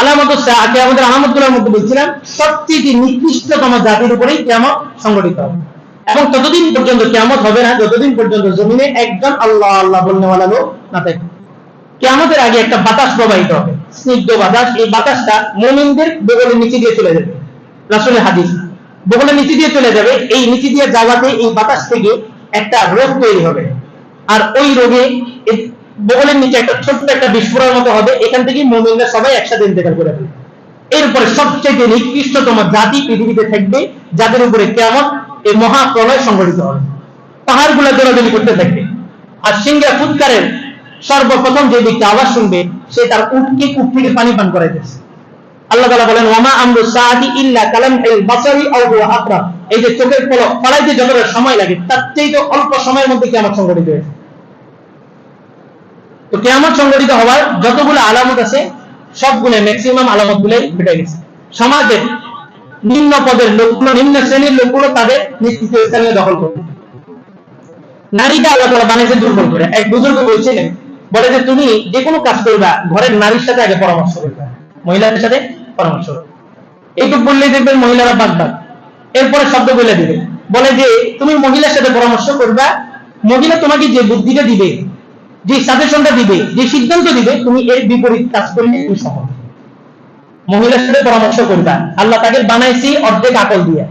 আলামত আগে আমাদের মধ্যে বলছিলাম, সবচেয়ে জাতির উপরেই কেমন সংগঠিত। হবে এবং ততদিন পর্যন্ত হবে না, যতদিন পর্যন্ত জমিনে আল্লাহ আল্লাহ লোক না থাকে। কেমতের আগে একটা বাতাস প্রবাহিত হবে, স্নিগ্ধ বাতাস, এই বাতাসটা মোমিনদের বগলের নিচে দিয়ে চলে যাবে। রাসুলের হাদিস, বগলের নিচে দিয়ে চলে যাবে, এই নিচে দিয়ে যাওয়াতে এই বাতাস থেকে একটা রোগ তৈরি হবে। আর ওই রোগে বগলের নিচে একটা ছোট্ট একটা বিস্ফোরণ মতো হবে, এখান থেকে মোমিনরা সবাই একসাথে ইন্তেকাল করে ফেলবে। এরপরে সবচেয়ে নিকৃষ্টতম জাতি পৃথিবীতে থাকবে, যাদের উপরে কেমন এই মহাপ্রলয় সংঘটিত হবে। পাহাড়গুলা দৌড়াদৌড়ি করতে থাকবে। আর সিংহা ফুৎকারের সর্বপ্রথম যে ব্যক্তি আওয়াজ শুনবে, সে তার উটকে কূপ থেকে পানি পান করাইতেছে। আল্লাহ তালা বলেন ওমা আমরু সাআতি ইল্লা কালাম আল বাসারি আকরা এই যে চোখের পলক ফলাইতে যতটা সময় লাগে, তার চেয়ে অল্প সময়ের মধ্যে কিয়ামত সংঘটিত হয়েছে। তো কিয়ামত সংঘটিত হওয়ার যতগুলো আলামত আছে সবগুলো ম্যাক্সিমাম আলামত গুলোই ঘটে গেছে। সমাজের নিম্ন পদের লোকগুলো নিম্ন শ্রেণির লোকগুলো তাদের নিশ্চিত স্থানীয় দখল করবে নারীকে আল্লাহ তাআলা বানিয়েছে দুর্বল করে। এক বুজুর্গ বলছিলেন, বলে যে তুমি যে কোনো কাজ করবা, ঘরের নারীর সাথে আগে পরামর্শ করবে, মহিলাদের সাথে পরামর্শ করবে। এইটুক বললেই দেখবেন মহিলারা বাদ বাদ। এরপরে শব্দ বলে দিবে। বলে যে, তুমি মহিলার সাথে পরামর্শ করবা, মহিলা তোমাকে যে বুদ্ধিটা দিবে যে সাজেশনটা দিবে, যে সিদ্ধান্ত দিবে, তুমি এর বিপরীত কাজ করলে তুমি সফল। মহিলার সাথে পরামর্শ করবা। আল্লাহ তাকে বানাইছি অর্ধেক আকল দিয়া।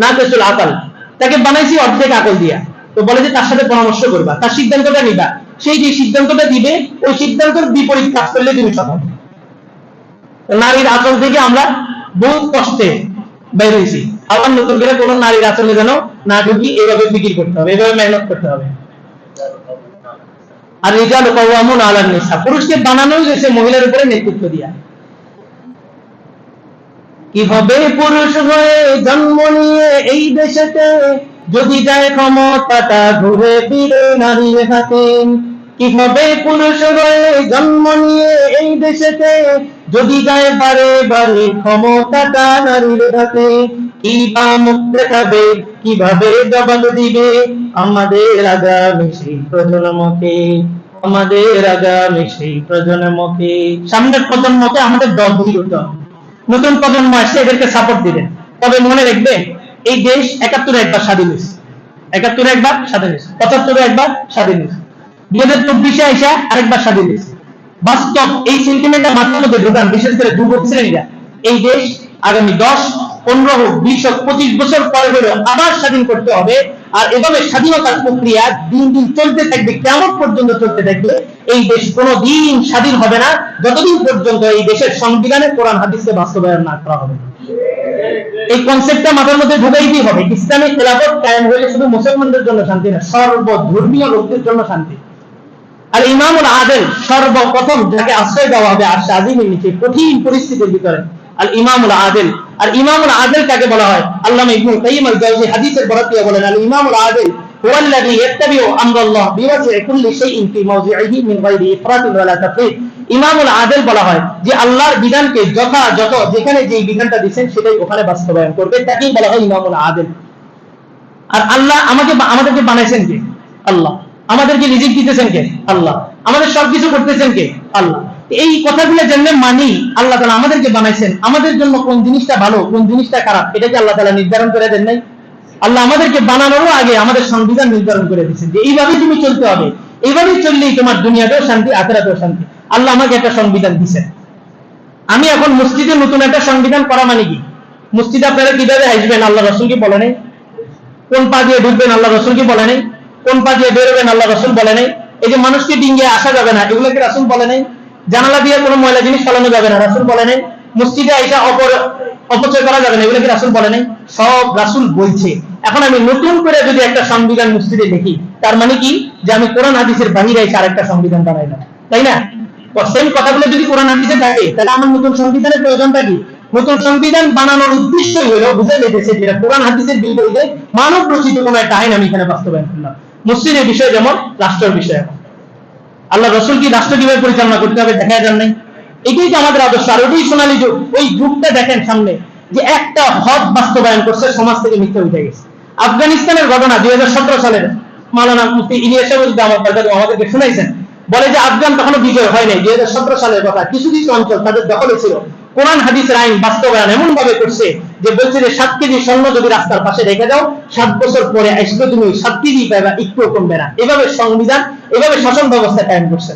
না কেসুল আকল। তাকে বানাইছি অর্ধেক আকল দিয়া। তো বলে যে তার সাথে পরামর্শ করবা, তার সিদ্ধান্তটা নিবা। সেই যে সিদ্ধান্তটা দিবে, ওই সিদ্ধান্তের বিপরীত কাজ করলে তুমি সফল। নারীর আচরণ থেকে আমরা বহু কষ্টে বের হয়েছি। আবার নতুন করে কোনো নারীর আচরণে যেন না ঢুকি, এভাবে বিক্রি করতে হবে, এভাবে মেহনত করতে হবে। আর রিজাল কওয়ামুন আলান নিসা। পুরুষকে বানানো হয়েছে মহিলার উপরে নেতৃত্ব দিয়া। কীভাবে পুরুষ হয়ে জন্ম নিয়ে এই দেশেতে যদি যায় ক্ষমতাটা ঘুরে ফিরে নারীর হাতে। কীভাবে পুরুষ হয়ে জন্ম নিয়ে এই দেশেতে যদি যায় বারে বারে ক্ষমতাটা নারীর হাতে, কি বা মুখ দেখাবে, কীভাবে জবাব দিবে? আমাদের আগামী সেই প্রজন্মকে, আমাদের আগামী সেই প্রজন্মকে। সামনের প্রজন্মকে আমাদের দল করতে হবে। নতুন প্রজন্ম আসছে এদেরকে সাপোর্ট দিবেন তবে মনে রাখবেন এই দেশ একাত্তরে একবার স্বাধীন হয়েছে। একাত্তরে একবার স্বাধীন হয়েছে। পঁচাত্তরে একবার স্বাধীন হয়েছে। দুই হাজার চব্বিশে আইসা আরেকবার স্বাধীন হয়েছে। বাস্তব এই সেন্টিমেন্টটা মাথার মধ্যে ঢুকান, বিশেষ করে যুবক শ্রেণীরা। এই দেশ আগামী দশ, পনেরো হোক বিশ হোক পঁচিশ বছর পরে হলেও আবার স্বাধীন করতে হবে। আর এভাবে স্বাধীনতার প্রক্রিয়া দিন দিন চলতে থাকবে, কেমন পর্যন্ত চলতে থাকবে, এই দেশ কোনো দিন স্বাধীন হবে না। যতদিন পর্যন্ত এই দেশের সংবিধানে কোরআন, হাদিসে বাস্তবায়ন না করা হবে এই কনসেপ্টটা মাথার মধ্যে ঢুকাইতেই হবে। ইসলামিক খেলাফত কায়েম হলে শুধু মুসলমানদের জন্য শান্তি না, সর্বধর্মীয় লোকদের জন্য শান্তি। আর ইমামুল আদেল সর্বপ্রথম যাকে আশ্রয় দেওয়া হবে আর শাহিমের নিচে কঠিন পরিস্থিতির ভিতরে আর ইমামুল আদেল আর ইমামুল আদেল কাকে বলা হয় আল্লামা ইবনুল কাইয়িম আল জাওজি হাদিসের বরাতিয়া বলেন আল ইমামুল আদেল هو الذي يتبع امر الله بوسع كل شيء في موضعه من غير افراط ولا تفريط ইমামুল আদেল বলা হয় যে আল্লাহর বিধানকে যথাযথ যেখানে যে বিধানটা দিচ্ছেন সেটাই ওখানে বাস্তবায়ন করবে তাকেই বলা হয় ইমামুল আদেল আর আল্লাহ আমাকে আমাদেরকে বানাইছেন কে আল্লাহ আমাদেরকে রিজিক দিতেছেন কে? আল্লাহ। আমাদের সবকিছু করতেছেন কে? আল্লাহ। এই কথাগুলো জেনে মানি আল্লাহ তালা আমাদেরকে বানাইছেন। আমাদের জন্য কোন জিনিসটা ভালো, কোন জিনিসটা খারাপ এটা কি আল্লাহ তালা নির্ধারণ করে দেন নাই। আল্লাহ আমাদেরকে বানানোরও আগে আমাদের সংবিধান নির্ধারণ করে দিচ্ছেন যে এইভাবেই তুমি চলতে হবে। এইভাবেই চললেই তোমার দুনিয়াতেও শান্তি, আখেরাতেও শান্তি। আল্লাহ আমাকে একটা সংবিধান দিচ্ছেন আমি এখন মসজিদে নতুন একটা সংবিধান করা মানে কি? মসজিদে আপনারা কীভাবে আসবেন আল্লাহ রসুল কি বলে নেই? কোন পা দিয়ে ঢুকবেন? আল্লাহ রসুল কি বলে নাই? কোন পা দিয়ে বেরোবেন, আল্লাহ রসুল বলে নাই। এই যে মানুষকে ডিঙ্গে আসা যাবে না, এগুলো কি রাসুল বলে নাই? জানালা দিয়ে কোনো ময়লা জিনিস ফেলানো যাবে না, রাসুল বলে নাই। মসজিদে আইসা অপর অপচয় করা যাবে না, এগুলো কি রাসুল বলে নাই? সব রাসুল বলছে। এখন আমি নতুন করে যদি একটা সংবিধান মসজিদে দেখি, তার মানে কি? যে আমি কোরআন হাদিসের বাহিরে এসে আরেকটা সংবিধান বানাই না তাই না? সেম কথাগুলো যদি কোরআন হাদিসে থাকে, তাহলে আমার নতুন সংবিধানের প্রয়োজনটা কি? নতুন সংবিধান বানানোর উদ্দেশ্য হলো, বুঝে লেগেছে যেটা কোরআন হাদিসের বিপরীতে মানব রচিত কোনো একটা আইন আমি এখানে বাস্তবায়ন করলাম। মসজিদের বিষয় যেমন রাষ্ট্রের বিষয়। আল্লাহ রসুল কি রাষ্ট্র কীভাবে পরিচালনা করতে হবে দেখা যান নাই? এটাই তো আমাদের আদর্শ। আর ওটাই সোনালী যুগ। ওই যুগটা দেখেন সামনে, যে একটা হদ বাস্তবায়ন করছে, সমাজ থেকে মিথ্যা উঠে গেছে। আফগানিস্তানের ঘটনা দুই হাজার সতেরো সালের মালানা মুফতি ইলিয়াস আমাদেরকে শুনাইছেন। বলে যে আফগান তখনো বিজয় হয় নাই। দুই হাজার সতেরো সালের কথা, কিছু কিছু অঞ্চল তাদের দখলে ছিল। কোরআন, হাদিসের আইন বাস্তবায়ন এমন ভাবে করছে যে বলছে যে সাত কেজি স্বর্ণ যদি রাস্তার পাশে রেখে দাও, সাত বছর পরে আসলে তুমি সাত কেজি পাইবা একটু কমবে না। এভাবে সংবিধান, এভাবে শাসন ব্যবস্থা কায়েম করছে।